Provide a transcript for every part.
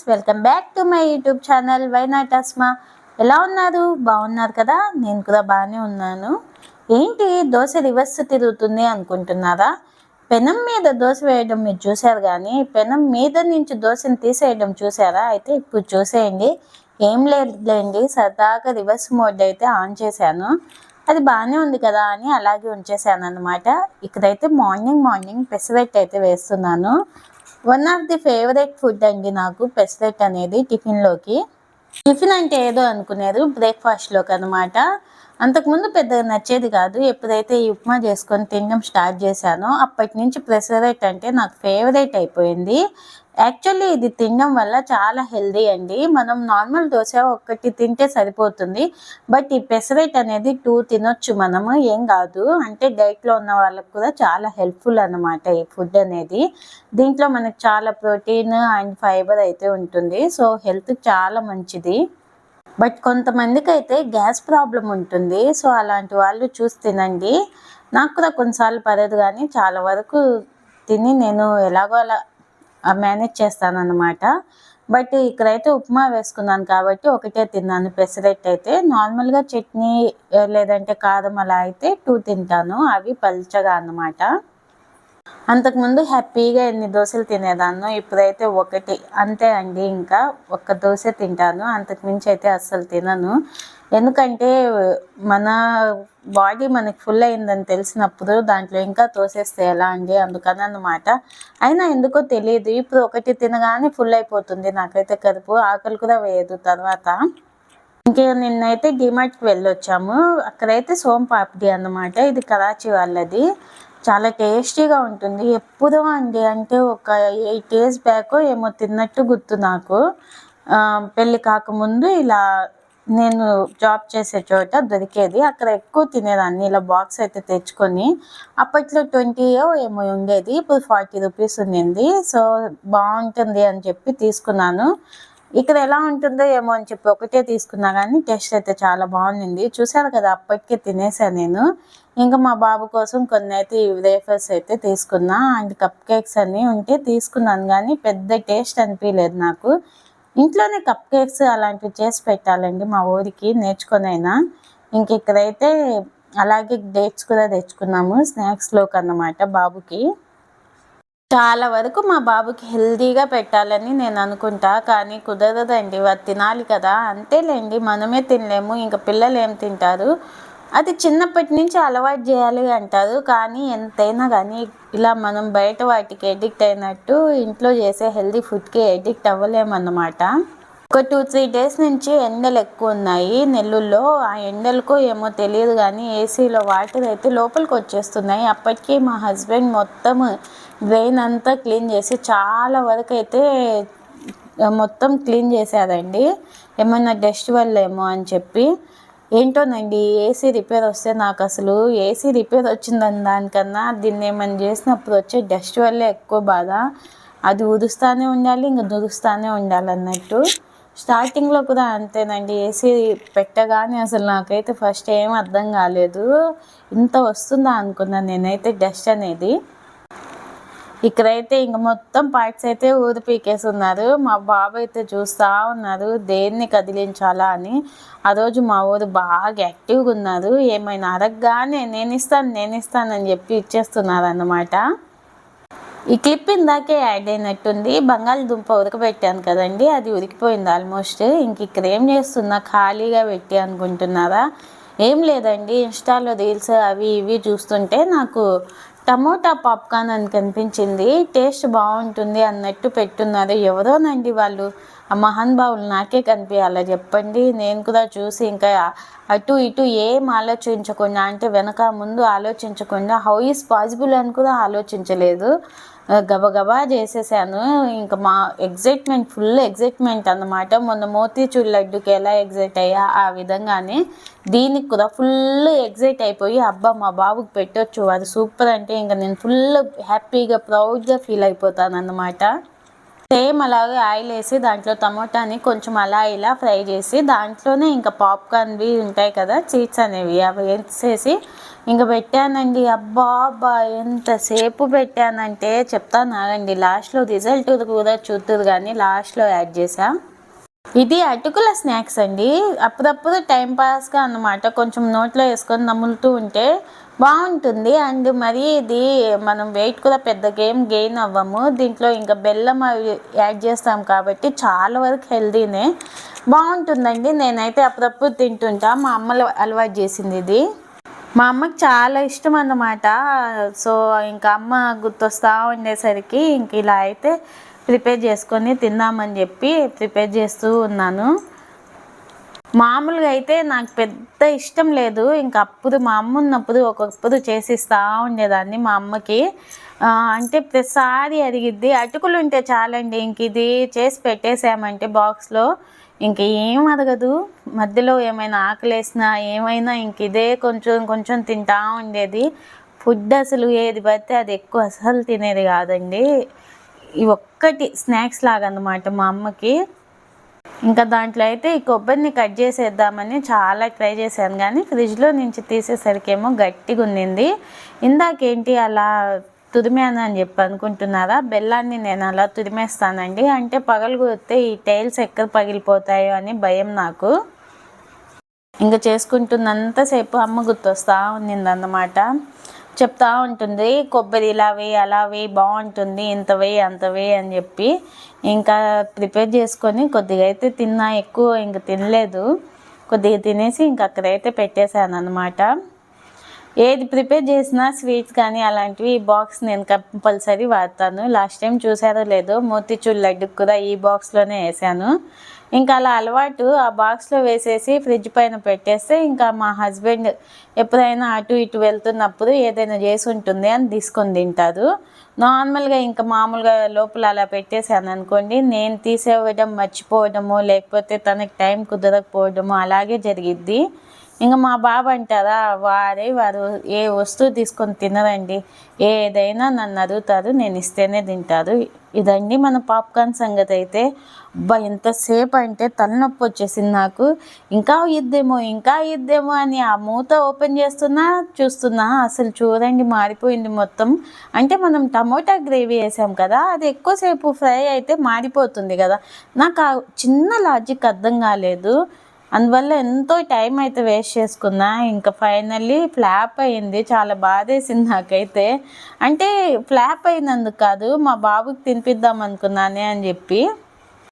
Friends welcome back to my YouTube channel why not Asma. ఎలా ఉన్నారు? బాగున్నారు కదా? నేను కూడా బాగానే ఉన్నాను. ఏంటి? దోశ రివర్స్ తిరుగుతుంది అనుకుంటున్నారా? పెనం మీద దోశ వేయడం మీరు చూశారు కానీ పెనం మీద నుంచి దోశను తీసేయడం చూసారా అయితే ఇప్పుడు చూసేయండి. ఏం లేదులేండి. సరదాగా రివర్స్ మోడ్ అయితే ఆన్ చేశాను. అది బాగానే ఉంది కదా అని అలాగే ఉంచేసాను అనమాట ఇక్కడైతే మార్నింగ్ మార్నింగ్ పెసరెట్ అయితే వేస్తున్నాను. One of the favourite food అండి నాకు పెసరెట్ అనేది టిఫిన్లోకి టిఫిన్ అంటే ఏదో అనుకునేది బ్రేక్ఫాస్ట్లోకి అనమాట అంతకుముందు పెద్దగా నచ్చేది కాదు. ఎప్పుడైతే ఈ ఉప్మా చేసుకొని తినడం స్టార్ట్ చేశానో అప్పటి నుంచి ప్రెసరైట్ అంటే నాకు ఫేవరెట్ అయిపోయింది. యాక్చువల్లీ ఇది తినడం వల్ల చాలా హెల్దీ అండి. మనం నార్మల్ దోశ ఒక్కటి తింటే సరిపోతుంది. బట్ ఈ పెసరైట్ అనేది టూ తినొచ్చు మనము ఏం కాదు. అంటే డైట్లో ఉన్న వాళ్ళకు కూడా చాలా హెల్ప్ఫుల్ అనమాట ఈ ఫుడ్ అనేది. దీంట్లో మనకు చాలా ప్రోటీన్ అండ్ ఫైబర్ అయితే ఉంటుంది. సో హెల్త్ చాలా మంచిది. బట్ కొంతమందికి అయితే గ్యాస్ ప్రాబ్లం ఉంటుంది. సో అలాంటి వాళ్ళు చూసి తినండి. నాకు కూడా కొన్నిసార్లు పడదు కానీ చాలా వరకు తిని నేను ఎలాగో అలా మేనేజ్ చేస్తానన్నమాట. బట్ ఇక్కడైతే ఉప్మా వేసుకున్నాను కాబట్టి ఒకటే తిన్నాను. పెసరెట్ అయితే నార్మల్గా చట్నీ లేదంటే కారం అలా అయితే టూ తింటాను. అవి పల్చగా అన్నమాట. అంతకుముందు హ్యాపీగా ఎన్ని దోశలు తినేదాన్ని ఇప్పుడైతే ఒకటి అంతే అండి ఇంకా ఒక్క దోశ తింటాను. అంతకు మించి అయితే అస్సలు తినను. ఎందుకంటే మన బాడీ మనకి ఫుల్ అయిందని తెలిసినప్పుడు దాంట్లో ఇంకా తోసేస్తే ఎలా అండి అందుకని అన్నమాట అయినా ఎందుకో తెలియదు ఇప్పుడు ఒకటి తినగానే ఫుల్ అయిపోతుంది. నాకైతే కడుపు ఆకలి కూడా వేయదు తర్వాత. ఇంకా నిన్నైతే డిమార్ట్కి వెళ్ళొచ్చాము. అక్కడైతే సోమ్ పాపిడి అన్నమాట. ఇది కరాచీ వాళ్ళది. చాలా టేస్టీగా ఉంటుంది. ఎప్పుడో అండి అంటే ఒక ఎయిట్ ఇయర్స్ బ్యాక్ ఏమో తిన్నట్టు గుర్తు నాకు. పెళ్ళి కాకముందు ఇలా నేను జాబ్ చేసే చోట దొరికేది. అక్కడ ఎక్కువ తినేదాన్ని ఇలా బాక్స్ అయితే తెచ్చుకొని. అప్పట్లో ట్వంటీ ఏమో ఉండేది ఇప్పుడు ఫార్టీ రూపీస్ ఉండింది. సో బాగుంటుంది అని చెప్పి తీసుకున్నాను. ఇక్కడ ఎలా ఉంటుందో ఏమో అని చెప్పి ఒకటే తీసుకున్నా కానీ టేస్ట్ అయితే చాలా బాగుంది చూశాను కదా అప్పటికే తినేసాను నేను. ఇంకా మా బాబు కోసం కొన్ని అయితే వేఫర్స్ అయితే తీసుకున్నా. అండ్ కప్ కేక్స్ అన్నీ ఉంటే తీసుకున్నాను కానీ పెద్ద టేస్ట్ అనిపించలేదు నాకు. ఇంట్లోనే కప్ కేక్స్ అలాంటివి చేసి పెట్టాలండి మా ఊరికి నేర్చుకొనైనా. ఇంక ఇక్కడైతే అలాగే డేట్స్ కూడా తెచ్చుకున్నాము స్నాక్స్లోకి అన్నమాట బాబుకి. చాలా వరకు మా బాబుకి హెల్తీగా పెట్టాలని నేను అనుకుంటా కానీ కుదరదండి. వారు తినాలి కదా. అంతేలేండి మనమే తినలేము ఇంకా పిల్లలు ఏం తింటారు? అది చిన్నప్పటి నుంచి అలవాటు చేయాలి అంటారు. కానీ ఎంతైనా కానీ ఇలా మనం బయట వాటికి ఎడిక్ట్ అయినట్టు ఇంట్లో చేసే హెల్దీ ఫుడ్కి ఎడిక్ట్ అవ్వలేమన్నమాట ఒక టూ త్రీ డేస్ నుంచి ఎండలు ఎక్కువ ఉన్నాయి. నెల్లూరులో ఆ ఎండలకు ఏమో తెలియదు కానీ ఏసీలో వాటర్ అయితే లోపలికి వచ్చేస్తున్నాయి. అప్పటికి మా హస్బెండ్ మొత్తం డ్రైన్ అంతా క్లీన్ చేసి చాలా వరకు అయితే మొత్తం క్లీన్ చేశారండి. ఏమన్నా డస్ట్ వల్ల ఏమో అని చెప్పి. ఏంటోనండి ఏసీ రిపేర్ వస్తే నాకు అసలు ఏసీ రిపేర్ వచ్చిందని దానికన్నా దీన్ని ఏమైనా చేసినప్పుడు వచ్చే డస్ట్ వల్లే ఎక్కువ బాధ. అది ఉరుస్తూనే ఉండాలి ఇంకా దురుస్తానే ఉండాలి అన్నట్టు స్టార్టింగ్లో కూడా అంతేనండి ఏసీ పెట్టగానే అసలు నాకైతే ఫస్ట్ ఏం అర్థం కాలేదు. ఇంత వస్తుందా అనుకున్నాను నేనైతే డస్ట్ అనేది. ఇక్కడైతే ఇంక మొత్తం పార్ట్స్ అయితే ఊరి పీకేసి ఉన్నారు మా బాబు అయితే చూస్తూ ఉన్నారు దేన్ని కదిలించాలా అని. ఆ రోజు మా ఊరు బాగా యాక్టివ్గా ఉన్నారు. ఏమైనా అరగగానే నేను ఇస్తాను నేను ఇస్తాను అని చెప్పి ఇచ్చేస్తున్నారు అన్నమాట ఈ క్లిప్ ఇందాకే యాడ్ అయినట్టుంది. బంగాళదుంప ఉడకబెట్టాను కదండి అది ఉడికిపోయింది ఆల్మోస్ట్ ఇంక ఇక్కడ ఏం చేస్తున్నా ఖాళీగా పెట్టి అనుకుంటున్నారా? ఏం లేదండి ఇన్స్టాలో రీల్స్ అవి ఇవి చూస్తుంటే నాకు టమోటా పాప్కార్న్ అని కనిపించింది. టేస్ట్ బాగుంటుంది అన్నట్టు పెట్టున్నారు. ఎవరోనండి వాళ్ళు? ఆ మహానుభావులు నాకే కనిపించాలా చెప్పండి. నేను కూడా చూసి ఇంకా అటు ఇటు ఏం ఆలోచించకుండా అంటే వెనక ముందు ఆలోచించకుండా హౌ ఈస్ పాసిబుల్ అని కూడా ఆలోచించలేదు. గబగబా చేసేసాను. ఇంకా మా ఎగ్జైట్మెంట్ ఫుల్ ఎగ్జైట్మెంట్ అన్నమాట. మొన్న మోతీచూర్ లడ్డుకి ఎలా ఎగ్జైట్ అయ్యా ఆ విధంగానే దీనికి కూడా ఫుల్ ఎగ్జైట్ అయిపోయి అబ్బా మా బాబుకి పెట్టొచ్చు అది సూపర్ అంటే ఇంకా నేను ఫుల్ హ్యాపీగా ప్రౌడ్గా ఫీల్ అయిపోతాను అన్నమాట సేమ్ అలాగే ఆయిల్ వేసి దాంట్లో టమోటాని కొంచెం అలా ఇలా ఫ్రై చేసి దాంట్లోనే ఇంకా పాప్కార్న్వి ఉంటాయి కదా చీట్స్ అనేవి అవి వేసేసి ఇంకా పెట్టానండి. అబ్బా అబ్బా ఎంతసేపు పెట్టానంటే చెప్తాను ఆగండి. లాస్ట్లో రిజల్ట్ కూడా చూద్దురు కానీ లాస్ట్లో యాడ్ చేసా. ఇది అటుకుల స్నాక్స్ అండి. అప్పుడప్పుడు టైం పాస్గా అన్నమాట. కొంచెం నోట్లో వేసుకొని నములుతూ ఉంటే బాగుంటుంది. అండ్ మరి ఇది మనం వెయిట్ కూడా పెద్ద గేమ్ గెయిన్ అవ్వము. దీంట్లో ఇంకా బెల్లం అవి యాడ్ చేస్తాం కాబట్టి చాలా వరకు హెల్దీనే. బాగుంటుందండి. నేనైతే అప్పుడప్పుడు తింటుంటా. మా అమ్మలు అలవాటు చేసింది ఇది. మా అమ్మకి చాలా ఇష్టం అన్నమాట. సో ఇంకా అమ్మ గుర్తొస్తూ ఉండేసరికి ఇంక ఇలా అయితే ప్రిపేర్ చేసుకొని తిందామని చెప్పి ప్రిపేర్ చేస్తూ ఉన్నాను. మామూలుగా అయితే నాకు పెద్ద ఇష్టం లేదు. ఇంకా అప్పుడు మా అమ్మ ఉన్నప్పుడు ఒక్కొక్కప్పుడు చేసిస్తూ ఉండేదాన్ని మా అమ్మకి. అంటే ప్రతిసారి అడిగిద్ది అటుకులు ఉంటే చాలండి ఇంక ఇది చేసి పెట్టేసామంటే బాక్స్లో. ఇంక ఏం అడగదు. మధ్యలో ఏమైనా ఆకలేసినా ఏమైనా ఇంక ఇదే కొంచెం కొంచెం తింటా ఉండేది. ఫుడ్ అసలు ఏది పడితే అది ఎక్కువ అసలు తినేది కాదండి. ఈ ఒక్కటి స్నాక్స్ లాగా అన్నమాట మా అమ్మకి. ఇంకా దాంట్లో అయితే ఈ కొబ్బరిని కట్ చేసేద్దామని చాలా ట్రై చేశాను కానీ ఫ్రిడ్జ్లో నుంచి తీసేసరికేమో గట్టిగా ఉన్నింది. ఇందాకేంటి అలా తురిమాను అని చెప్పి అనుకుంటున్నారా? బెల్లాన్ని నేను అలా తురిమేస్తానండి. అంటే పగలగొడితే ఈ టైల్స్ ఎక్కడ పగిలిపోతాయో అని భయం నాకు. ఇంకా చేసుకుంటున్నంతసేపు అమ్మ గుర్తొస్తా ఉన్నిందన్నమాట. చెప్తా ఉంటుంది కొబ్బరి ఇలా వేయి అలా వేయి బాగుంటుంది ఇంత వేయి అంత వేయి అని చెప్పి ఇంకా ప్రిపేర్ చేసుకొని కొద్దిగా అయితే తిన్నా ఎక్కువ ఇంకా తినలేదు. కొద్దిగా తినేసి ఇంక అక్కడైతే పెట్టేశాను అనమాట ఏది ప్రిపేర్ చేసినా స్వీట్స్ కానీ అలాంటివి ఈ బాక్స్ నేను కంపల్సరీ వాడతాను. లాస్ట్ టైం చూసారో లేదో మోతిచూర్ లడ్డుకు కూడా ఈ బాక్స్లోనే వేసాను. ఇంకా అలా అలవాటు ఆ బాక్స్లో వేసేసి ఫ్రిడ్జ్ పైన పెట్టేస్తే ఇంకా మా హస్బెండ్ ఎప్పుడైనా అటు ఇటు వెళ్తున్నప్పుడు ఏదైనా చేసి ఉంటుంది అని తీసుకొని తింటారు నార్మల్గా ఇంకా మామూలుగా లోపల అలా పెట్టేశాను అనుకోండి నేను తీసేవడం మర్చిపోవడము లేకపోతే తనకి టైం కుదరకపోవడము అలాగే జరిగిద్ది. ఇంకా మా బాబు అంటారా వారే వారు ఏ వస్తువు తీసుకొని తినరండి. ఏదైనా నన్ను అడుగుతారు నేను ఇస్తేనే తింటారు. ఇదండి మన పాప్కార్న్ సంగతి అయితే అబ్బా ఎంతసేపు అంటే తలనొప్పి వచ్చేసింది నాకు. ఇంకా ఇద్దేమో ఇంకా ఇద్దేమో అని ఆ మూత ఓపెన్ చేస్తున్నా చూస్తున్నా. అసలు చూడండి మారిపోయింది మొత్తం. అంటే మనం టమోటా గ్రేవీ వేసాం కదా అది ఎక్కువసేపు ఫ్రై అయితే మారిపోతుంది కదా. నాకు ఆ చిన్న లాజిక్ అర్థం కాలేదు. అందువల్ల ఎంతో టైం అయితే వేస్ట్ చేసుకున్నా. ఇంకా ఫైనల్లీ ఫ్లాప్ అయింది. చాలా బాధేసింది నాకైతే. అంటే ఫ్లాప్ అయినందుకు కాదు మా బాబుకి తినిపిద్దాం అనుకున్నానే అని చెప్పి.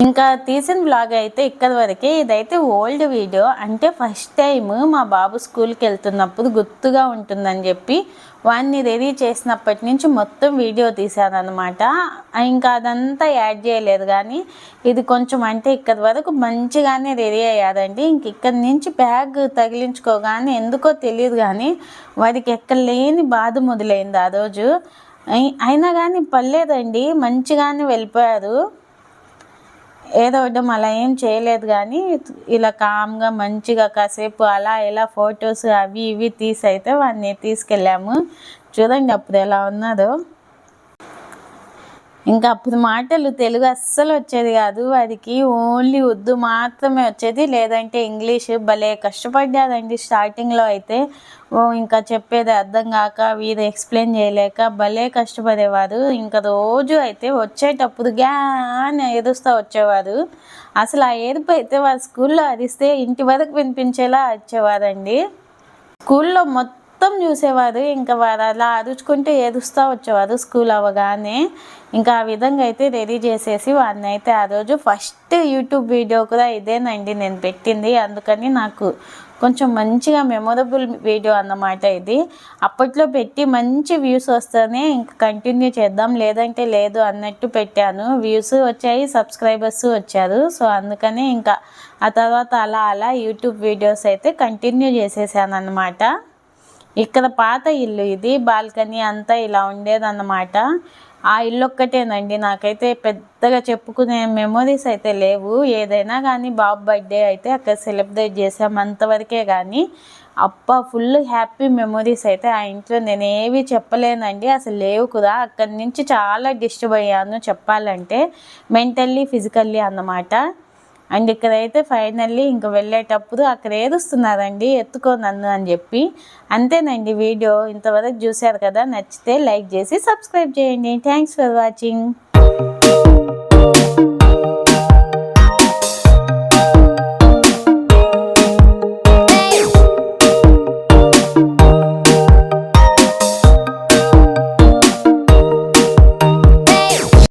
ఇంకా తీసిన బ్లాగ్ అయితే ఇక్కడ వరకే. ఇదైతే ఓల్డ్ వీడియో అంటే ఫస్ట్ టైం మా బాబు స్కూల్కి వెళ్తున్నప్పుడు గుర్తుగా ఉంటుందని చెప్పి వాడిని రెడీ చేసినప్పటి నుంచి మొత్తం వీడియో తీశాను అనమాట ఇంకా అదంతా యాడ్ చేయలేదు కానీ ఇది కొంచెం అంటే ఇక్కడ వరకు మంచిగానే రెడీ అయ్యారండి ఇంక ఇక్కడి నుంచి బ్యాగ్ తగిలించుకోగానే ఎందుకో తెలియదు కానీ వాడికి ఎక్కడ లేని బాధ మొదలైంది ఆ రోజు. అయినా కానీ పర్లేదండి. మంచిగానే వెళ్ళిపోయారు. ఏదో ఒకటం అలా ఏం చేయలేదు కానీ ఇలా కామ్గా మంచిగా కాసేపు అలా ఇలా ఫొటోస్ అవి ఇవి తీసి అయితే వాడిని తీసుకెళ్ళాము. చూడండి అప్పుడు ఎలా ఉన్నదో. ఇంకా అప్పుడు మాటలు తెలుగు అస్సలు వచ్చేది కాదు. వారికి ఓన్లీ ఉర్దూ మాత్రమే వచ్చేది. లేదంటే ఇంగ్లీష్ భలే కష్టపడ్డాదండి స్టార్టింగ్లో అయితే. ఇంకా చెప్పేది అర్థం కాక వీరు ఎక్స్ప్లెయిన్ చేయలేక భలే కష్టపడేవారు ఇంకా రోజు అయితే వచ్చేటప్పుడు గ్యాన్ ఎదుస్తూ వచ్చేవారు అసలు ఆ ఏడుపు అయితే వారు స్కూల్లో అరిస్తే ఇంటి వరకు వినిపించేలా వచ్చేవారండి స్కూల్లో మొత్తం మొత్తం చూసేవారు ఇంకా వారు అలా అరుచుకుంటే ఏడుస్తూ వచ్చేవారు స్కూల్ అవ్వగానే. ఇంకా ఆ విధంగా అయితే రెడీ చేసేసి వాడిని అయితే ఆ రోజు ఫస్ట్ యూట్యూబ్ వీడియో కూడా ఇదేనండి నేను పెట్టింది. అందుకని నాకు కొంచెం మంచిగా మెమొరబుల్ వీడియో అన్నమాట ఇది. అప్పట్లో పెట్టి మంచి వ్యూస్ వస్తేనే ఇంకా కంటిన్యూ చేద్దాం. లేదంటే లేదు అన్నట్టు పెట్టాను. వ్యూస్ వచ్చాయి సబ్స్క్రైబర్స్ వచ్చారు. సో అందుకని ఇంకా ఆ తర్వాత అలా అలా యూట్యూబ్ వీడియోస్ అయితే కంటిన్యూ చేసేసాను అన్నమాట ఇక్కడ పాత ఇల్లు ఇది బాల్కనీ అంతా ఇలా ఉండేదన్నమాట. ఆ ఇల్లు ఒక్కటేనండి నాకైతే పెద్దగా చెప్పుకునే మెమొరీస్ అయితే లేవు. ఏదైనా కానీ బాబు బర్త్డే అయితే అక్కడ సెలబ్రేట్ చేసాం అంతవరకే కానీ అప్ప ఫుల్ హ్యాపీ మెమొరీస్ అయితే ఆ ఇంట్లో నేను ఏవి చెప్పలేనండి. అసలు లేవు కూడా. అక్కడి నుంచి చాలా డిస్టర్బ్ అయ్యాను చెప్పాలంటే. మెంటల్లీ ఫిజికల్లీ అన్నమాట. అండ్ ఇక్కడైతే ఫైనల్లీ ఇంక వెళ్ళేటప్పుడు అక్కడ ఏడుస్తున్నారండి ఎత్తుకో నన్ను అని చెప్పి. అంతేనండి వీడియో ఇంతవరకు చూశారు కదా నచ్చితే లైక్ చేసి సబ్స్క్రైబ్ చేయండి. Thanks for watching.